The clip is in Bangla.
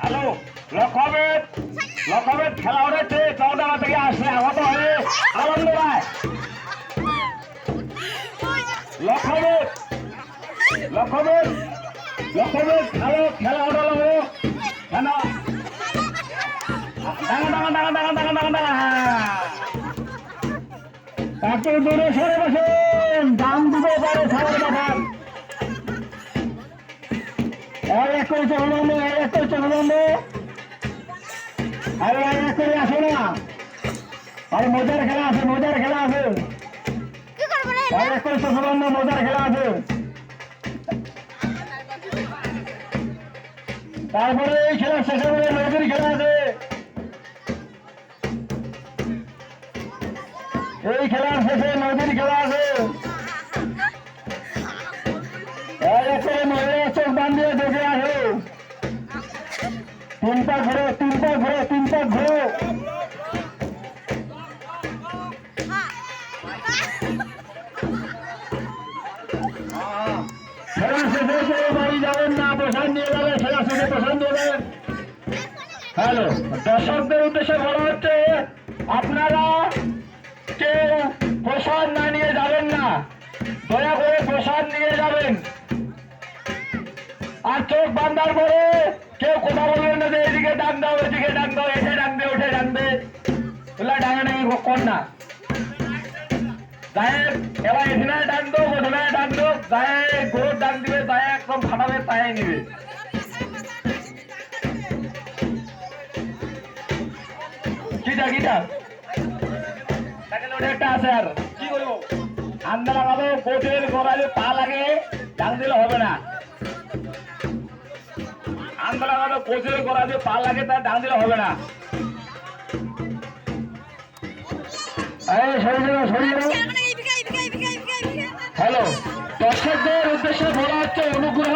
হ্যালো লক্ষ্যবেদ লক্ষ্যবেদ খেলা উঠেছে চৌডাঙ্গা থেকে আসলে আহত হয়ে আনন্দ রায় লক্ষ্যবেদ লক্ষ্যবেদ লক্ষ্যবেদ খেলো খেলা ডাঙা ডাঙা ডাঙা একটু দূরে সরে বসুন। দাম দিতে পারে সবার বন্ধু আর এক করে চলো বন্ধু আরে এক করে আসো না আর মজার খেলা আছে মজার খেলা আছে তারপরে এই খেলা শেষে বলে নদীর খেলা আছে। এই খেলার শেষে নদীর খেলা আছে। মহিলা চোখ বান দিয়ে দেখে আসো। তিন পা ঘুরো তিন ঘুরো। ঘুরো প্রসাদ নিয়ে প্রসাদ হ্যালো, দর্শকদের উদ্দেশ্যে বলা হচ্ছে, আপনারা কেউ প্রসাদ না নিয়ে যাবেন না। দয়া করে প্রসাদ নিয়ে যাবেন। চোখ বান্ধার পরে কেউ কথা বলবেন না যে এদিকে ডাক দাও এদিকে ডাক দাও এসে ডাকবে ওঠে ডাকবে এগুলা ডাঙা ডাঙি কর না? গায়ে এবার এখানে ডাক দো ওখানে ডাক দো গায়ে ডাক দিবে গায়ে একদম ফাটাবে তাই নিবে। কিটা কিটা একটা আছে আর। কি করব? আন্দা লাগাবো কোচের গোড়ালে পা লাগে ডাক দিলে। হবে না আন্দা লাগাবো কোচের গোড়ালে পা লাগে তার ডান দিলে হবে না হ্যালো দর্শকদের উদ্দেশ্যে বলা হচ্ছে অনুগ্রহ